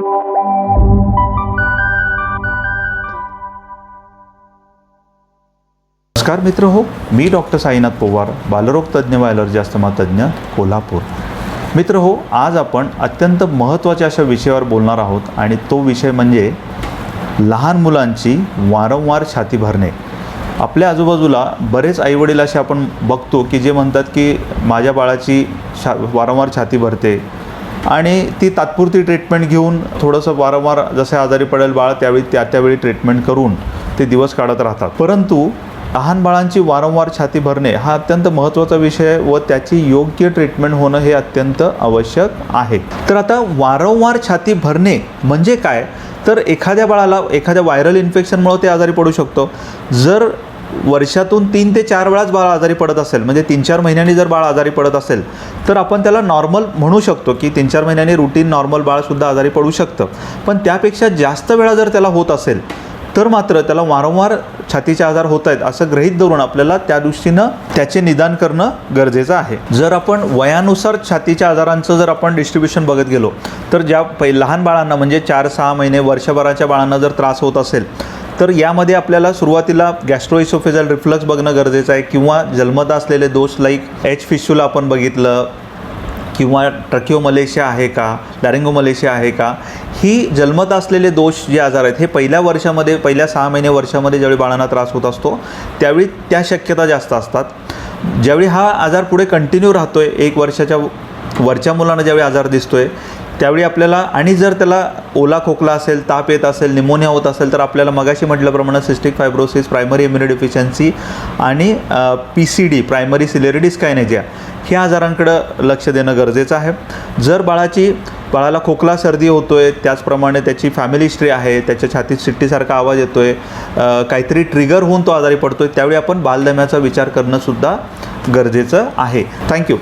नमस्कार मित्र हो मी डॉक्टर साईनाथ पवार बालरोग तज्ज्ञ व ॲलर्जी अस्थमा तज्ज्ञ कोल्हापूर. मित्र हो आज आपण अत्यंत महत्त्वाच्या अशा विषयावर बोलणार आहोत आणि तो विषय म्हणजे लहान मुलांची वारंवार छाती भरणे. आपल्या आजूबाजूला बरेच आईवडील असे आपण बघतो की जे म्हणतात की माझ्या बाळाची छा वारंवार छाती भरते आणि ती तात्पुरती ट्रीटमेंट घेऊन थोडंसं वारंवार जसे आजारी पडेल बाळ त्यावेळी त्या त्यावेळी ट्रीटमेंट करून ते दिवस काढत राहतात. परंतु लहान बाळांची वारंवार छाती भरणे हा अत्यंत महत्त्वाचा विषय व त्याची योग्य ट्रीटमेंट होणं हे अत्यंत आवश्यक आहे. तर आता वारंवार छाती भरणे म्हणजे काय? तर एखाद्या बाळाला एखाद्या व्हायरल इन्फेक्शनमुळे ते आजारी पडू शकतो. जर वर्षातून तीन ते चार वेळाच बाळ आजारी पडत असेल म्हणजे तीन चार महिन्यांनी जर बाळ आजारी पडत असेल तर आपण त्याला नॉर्मल म्हणू शकतो की तीन चार महिन्यांनी रुटीन नॉर्मल बाळसुद्धा आजारी पडू शकतं. पण त्यापेक्षा जास्त वेळा जर त्याला होत असेल तर मात्र त्याला वारंवार छातीचे आजार होत आहेत असं गृहीत धरून आपल्याला त्या दृष्टीनं त्याचे निदान करणं गरजेचं आहे. जर आपण वयानुसार छातीच्या आजारांचं जर आपण डिस्ट्रीब्युशन बघत गेलो तर ज्या पै लहान बाळांना म्हणजे चार सहा महिने वर्षभराच्या बाळांना जर त्रास होत असेल तर यामध्ये आपल्याला सुरुवातीला गॅस्ट्रोइसोफेजल रिफ्लक्स बघणं गरजेचं आहे किंवा जन्मत असलेले दोष लाईक एच फिशूला आपण बघितलं किंवा ट्रकिओ मलेशिया आहे का लॅरिंगो मलेशिया आहे का ही जन्मत असलेले दोष जे आजार आहेत हे पहिल्या वर्षामध्ये पहिल्या सहा महिने वर्षामध्ये ज्यावेळी बाळांना त्रास होत असतो त्यावेळी त्या शक्यता जास्त असतात. ज्यावेळी हा आजार पुढे कंटिन्यू राहतो आहे एक वर्षाच्या वरच्या मुलांना ज्यावेळी आजार दिसतो आहे त्यावेळी आपल्याला आणि जर त्याला ओला खोकला असेल ताप येत असेल निमोनिया होत असेल तर आपल्याला मगाशी म्हटल्याप्रमाणे सिस्टिक फायब्रोसिस प्रायमरी इम्युनिडिफिशियन्सी आणि P C D primary ciliary dyskinesia ह्या आजारांकडं लक्ष देणं गरजेचं आहे. जर बाळाची बाळाला खोकला सर्दी होतो आहे त्याचप्रमाणे त्याची फॅमिली हिस्ट्री आहे त्याच्या छातीत शिट्टीसारखा आवाज येतो आहे काहीतरी ट्रिगर होऊन तो आजारी पडतो आहे त्यावेळी आपण बालदम्याचा विचार करणंसुद्धा गरजेचं आहे. थँक्यू